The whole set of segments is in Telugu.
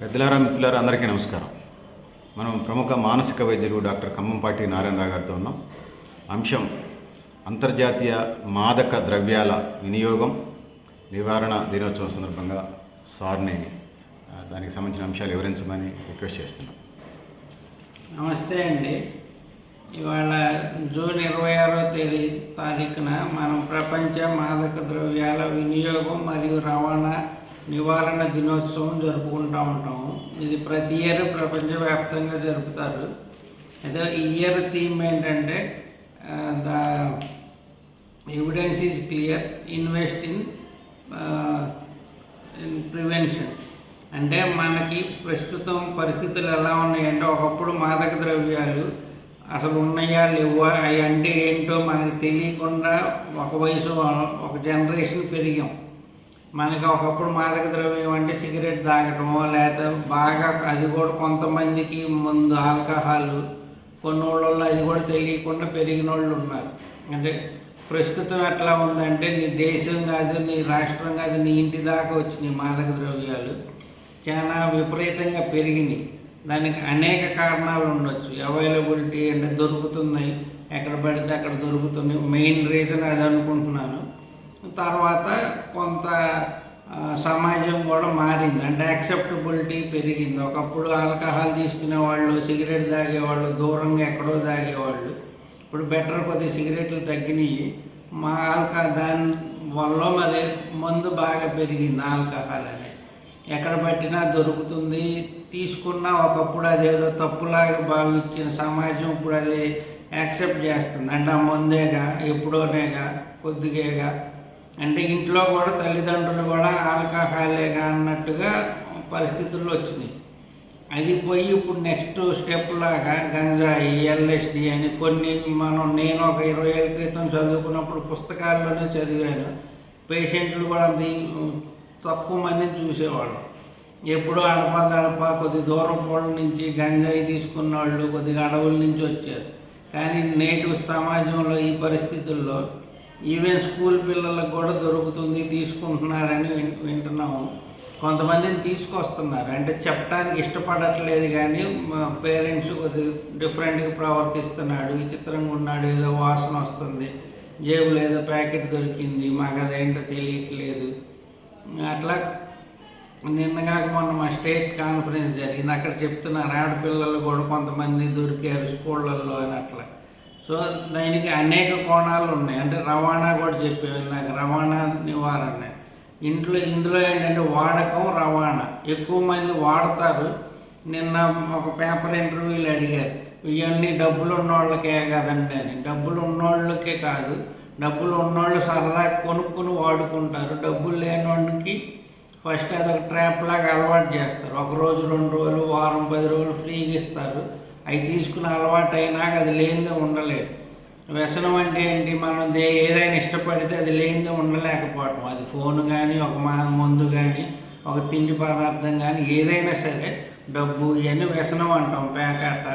పెద్దలారా మిత్రులారా అందరికీ నమస్కారం. మనం ప్రముఖ మానసిక వైద్యులు డాక్టర్ కమ్మంపాటి నారాయణరావు గారితో ఉన్నాం. అంశం అంతర్జాతీయ మాదక ద్రవ్యాల వినియోగం నివారణ దినోత్సవం సందర్భంగా సార్ని దానికి సంబంధించిన అంశాలు వివరించమని రిక్వెస్ట్ చేస్తున్నాం. నమస్తే అండి. ఇవాళ జూన్ ఇరవై ఆరో తేదీ తారీఖున మనం ప్రపంచ మాదక ద్రవ్యాల వినియోగం మరియు రవాణా నివారణ దినోత్సవం జరుపుకుంటూ ఉంటాము ఇది ప్రతి ఇయర్ ప్రపంచవ్యాప్తంగా జరుపుతారు. అయితే ఈ ఇయర్ థీమ్ ఏంటంటే the evidence is clear invest in in prevention అంటే మనకి ప్రస్తుతం పరిస్థితులు ఎలా ఉన్నాయంటే ఒకప్పుడు మాదక ద్రవ్యాలు అసలు ఉన్నాయా లేవా అవి అంటే ఏంటో మనకి తెలియకుండా ఒక వయసు ఒక జనరేషన్ పెరిగాం. మనకి ఒకప్పుడు మాదక ద్రవ్యం అంటే సిగరెట్ తాగటము లేకపోతే బాగా అది కూడా కొంతమందికి ముందు ఆల్కహాల్ కొన్ని వాళ్ళల్లో అది కూడా తెలియకుండా పెరిగిన వాళ్ళు ఉన్నారు. అంటే ప్రస్తుతం ఎట్లా ఉందంటే నీ దేశం కాదు నీ రాష్ట్రం కాదు నీ ఇంటి దాకా వచ్చినాయి మాదక ద్రవ్యాలు. చాలా విపరీతంగా పెరిగినాయి. దానికి అనేక కారణాలు ఉండొచ్చు. అవైలబిలిటీ అంటే దొరుకుతున్నాయి. ఎక్కడ పడితే అక్కడ దొరుకుతున్నాయి. మెయిన్ రీజన్ అది అనుకుంటున్నాను. తర్వాత కొంత సమాజం కూడా మారింది. అంటే యాక్సెప్టబిలిటీ పెరిగింది. ఒకప్పుడు ఆల్కహాల్ తీసుకునే వాళ్ళు సిగరెట్ తాగేవాళ్ళు దూరంగా ఎక్కడో తాగేవాళ్ళు. ఇప్పుడు బెటర్ కొద్ది సిగరెట్లు తగ్గినాయి. మా ఆల్కా దాని వల్ల మరి మందు బాగా పెరిగింది ఆల్కహాల్ అనేది. ఎక్కడ పట్టినా దొరుకుతుంది. తీసుకున్నా ఒకప్పుడు అదేదో తప్పులాగా భావించిన సమాజం ఇప్పుడు అది యాక్సెప్ట్ చేస్తుంది. అంటే ఆ మందేగా ఎప్పుడోనేగా కొద్దిగేగా అంటే ఇంట్లో కూడా తల్లిదండ్రులు కూడా ఆల్కహాలేగా అన్నట్టుగా పరిస్థితుల్లో వచ్చినాయి అది పోయి ఇప్పుడు నెక్స్ట్ స్టెప్ లాగా గంజాయి ఎల్ఎస్డి అని కొన్ని మనం నేను ఒక ఇరవై ఏళ్ళ క్రితం చదువుకున్నప్పుడు పుస్తకాల్లోనే చదివాను. పేషెంట్లు కూడా దీ తక్కువ మందిని చూసేవాళ్ళు. ఎప్పుడో అడప దడప కొద్ది దూరం పూల నుంచి గంజాయి తీసుకున్న వాళ్ళు కొద్దిగా అడవుల నుంచి వచ్చారు. కానీ నేటి సమాజంలో ఈ పరిస్థితుల్లో ఈవెన్ స్కూల్ పిల్లలకు కూడా దొరుకుతుంది తీసుకుంటున్నారని వింటున్నాము. కొంతమందిని తీసుకొస్తున్నారు. అంటే చెప్పడానికి ఇష్టపడట్లేదు కానీ పేరెంట్స్ కొద్ది డిఫరెంట్గా ప్రవర్తిస్తున్నాడు. విచిత్రంగా ఉన్నాడు. ఏదో వాసన వస్తుంది. జేబులో ఏదో ప్యాకెట్ దొరికింది. మాకు అదేంటో తెలియట్లేదు. అట్లా నిన్నగాక మొన్న మా స్టేట్ కాన్ఫరెన్స్ జరిగింది. అక్కడ చెప్తున్నారు ఆడపిల్లలు కూడా కొంతమంది దొరికారు స్కూళ్ళల్లో అని అట్లా. సో దానికి అనేక కోణాలు ఉన్నాయి. అంటే రవాణా కూడా చెప్పేవి నాకు రవాణా నివారణ. ఇంట్లో ఇందులో ఏంటంటే వాడకం రవాణా. ఎక్కువ మంది వాడతారు. నిన్న ఒక పేపర్ ఇంటర్వ్యూలు అడిగారు ఇవన్నీ డబ్బులు ఉన్నోళ్ళకే కదండి అని. డబ్బులు ఉన్నోళ్ళకే కాదు. డబ్బులు ఉన్నోళ్ళు సరదా కొనుక్కుని వాడుకుంటారు. డబ్బులు లేనోడికి ఫస్ట్ అదొక ట్రాప్ లాగా అలవాటు చేస్తారు. ఒక రోజు రెండు రోజులు వారం పది రోజులు ఫ్రీగా ఇస్తారు. అవి తీసుకుని అలవాటు అది లేనిదే ఉండలేదు. వ్యసనం అంటే ఏంటి? మనం దే ఏదైనా ఇష్టపడితే అది లేనిదే ఉండలేకపోవటం. అది ఫోన్ కానీ ఒక మా మందు కానీ ఒక తిండి పదార్థం కానీ ఏదైనా సరే డబ్బు ఇవన్నీ వ్యసనం అంటాం పేకాట.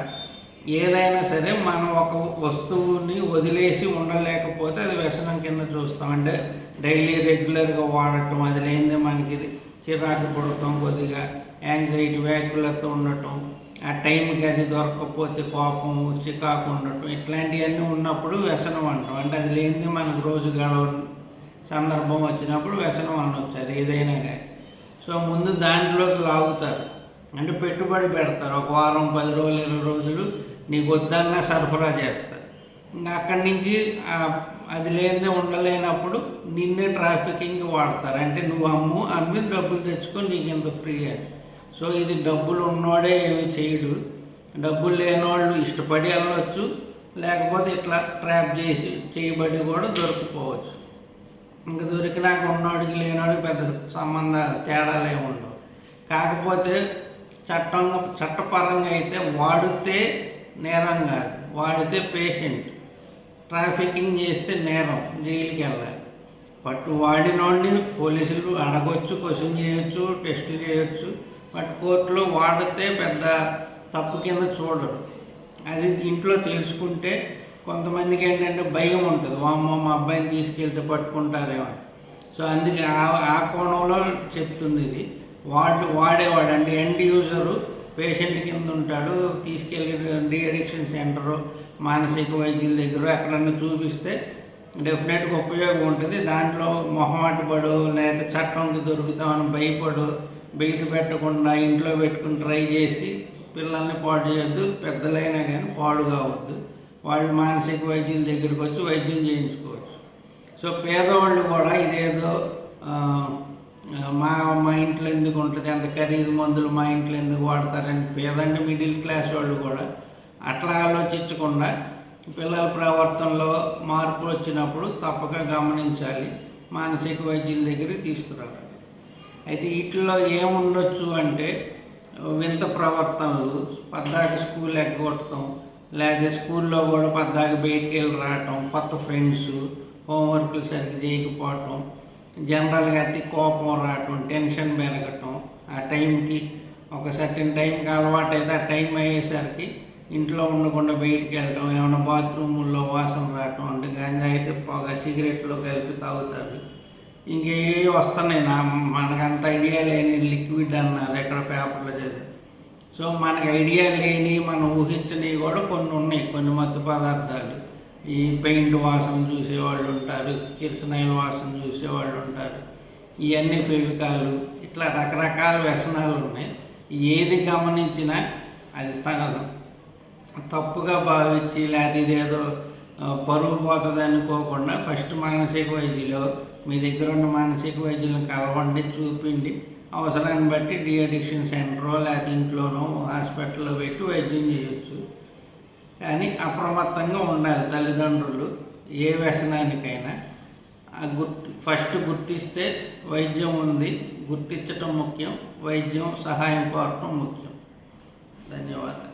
ఏదైనా సరే మనం ఒక వస్తువుని వదిలేసి ఉండలేకపోతే అది వ్యసనం కింద చూస్తాం. అంటే డైలీ రెగ్యులర్గా వాడటం అది లేనిదే మనకి చిరాకు పడటం కొద్దిగా యాంగ్జైటీ వ్యాకులతో ఉండటం. ఆ టైంకి అది దొరకకపోతే కోపం చికాకు ఉండటం ఇట్లాంటివన్నీ ఉన్నప్పుడు వ్యసనం అంటాం. అంటే అది లేనిదే మనకు రోజు గడవ సందర్భం వచ్చినప్పుడు వ్యసనం అనొచ్చు అది ఏదైనా కానీ. సో ముందు దాంట్లోకి లాగుతారు. అంటే పెట్టుబడి పెడతారు. ఒక వారం పది రోజులు ఇరవై రోజులు నీకు వద్దన్నా సరఫరా చేస్తారు. ఇంకా అక్కడి నుంచి అది లేనిదే ఉండలేనప్పుడు నిన్నే ట్రాఫికింగ్ వాడతారు. అంటే నువ్వు అమ్ము అమ్మి డబ్బులు తెచ్చుకొని నీకు ఇంత ఫ్రీ అని. సో ఇది డబ్బులు ఉన్నోడే ఏమి చేయడు. డబ్బులు లేనివాళ్ళు ఇష్టపడి వెళ్ళవచ్చు లేకపోతే ఇట్లా ట్రాప్ చేసి చేయబడి కూడా దొరికిపోవచ్చు. ఇంకా దొరికినాక ఉన్నోడికి లేనివాడికి పెద్ద సంబంధ తేడాలు ఉండవు. కాకపోతే చట్టం చట్టపరంగా అయితే వాడితే నేరం కాదు. వాడితే పేషెంట్. ట్రాఫికింగ్ చేస్తే నేరం జైలుకి వెళ్ళాలి. పట్టు వాడినోడిని పోలీసులు అడగొచ్చు క్వశ్చన్ చేయొచ్చు టెస్టులు చేయొచ్చు. బట్ కోర్టులో వాడితే పెద్ద తప్పు కింద చూడరు. అది ఇంట్లో తెలుసుకుంటే కొంతమందికి ఏంటంటే భయం ఉంటుంది. వామ్మ మా అబ్బాయిని తీసుకెళ్తే పట్టుకుంటారేమో సో అందుకే ఆ ఆ కోణంలో చెప్తుంది ఇది. వాడు వాడేవాడు అంటే ఎండ్ యూజరు పేషెంట్ కింద ఉంటాడు తీసుకెళ్ళి డి అడిక్షన్ సెంటరు మానసిక వైద్యుల దగ్గర ఎక్కడన్నా చూపిస్తే డెఫినెట్గా ఉపయోగం ఉంటుంది. దాంట్లో మొహమాటపడు లేదా చట్టంకి దొరుకుతామని భయపడు బయట పెట్టకుండా ఇంట్లో పెట్టుకుని ట్రై చేసి పిల్లల్ని పాడు చేయొద్దు పెద్దలైనా కానీ పాడు కావద్దు. వాళ్ళు మానసిక వైద్యుల దగ్గరికి వచ్చి వైద్యం చేయించుకోవచ్చు. సో పేదవాళ్ళు కూడా ఇదేదో మా మా ఇంట్లో ఎందుకు ఉంటుంది అంత ఖరీదు మందులు మా ఇంట్లో ఎందుకు వాడతారని పేదండి మిడిల్ క్లాస్ వాళ్ళు కూడా అట్లా ఆలోచించకుండా పిల్లల ప్రవర్తనలో మార్పులు వచ్చినప్పుడు తప్పక గమనించాలి మానసిక వైద్యుల దగ్గరికి తీసుకురావాలి. అయితే వీటిలో ఏముండొచ్చు అంటే వింత ప్రవర్తనలు పద్దాక స్కూల్ ఎగ్గొట్టడం లేదా స్కూల్లో కూడా పద్దాక బయటికి వెళ్ళి రావటం కొత్త ఫ్రెండ్స్ హోంవర్క్లు సరిగ్గా చేయకపోవటం జనరల్గా అతి కోపం రావటం టెన్షన్ పెరగటం ఆ టైంకి ఒక సర్టెన్ టైంకి అలవాటు అయితే ఆ టైం అయ్యేసరికి ఇంట్లో ఉండకుండా బయటికి వెళ్ళటం ఏమైనా బాత్రూముల్లో వాసన రావటం అంటే గంజా అయితే పొగ సిగరెట్లో కలిపి తాగుతారు. ఇంకే వస్తున్నాయి. నా మనకు అంత ఐడియా లేని లిక్విడ్ అన్నారు ఎక్కడ పేపర్లో చదివి. సో మనకు ఐడియా లేని మనం ఊహించనివి కూడా కొన్ని ఉన్నాయి. కొన్ని మత్తు పదార్థాలు. ఈ పెయింట్ వాసన చూసేవాళ్ళు ఉంటారు కిరసనాయిల వాసన చూసేవాళ్ళు ఉంటారు. ఇవన్నీ ఫెవికాలు ఇట్లా రకరకాల వ్యసనాలు ఉన్నాయి. ఏది గమనించినా అది తగదు. తప్పుగా భావించి లేదా ఇదేదో పరువు పోతుంది అనుకోకుండా ఫస్ట్ మానసిక వైద్యులు మీ దగ్గర ఉన్న మానసిక వైద్యులను కలవండి చూపిండి. అవసరాన్ని బట్టి డి అడిక్షన్ సెంటరో లేకపోతే ఇంట్లోనో హాస్పిటల్లో పెట్టి వైద్యం చేయొచ్చు. కానీ అప్రమత్తంగా ఉండాలి తల్లిదండ్రులు ఏ వ్యసనానికైనా. ఆ గుర్తు ఫస్ట్ గుర్తిస్తే వైద్యం ఉంది గుర్తించటం ముఖ్యం వైద్యం సహాయం కోరటం ముఖ్యం. ధన్యవాదాలు.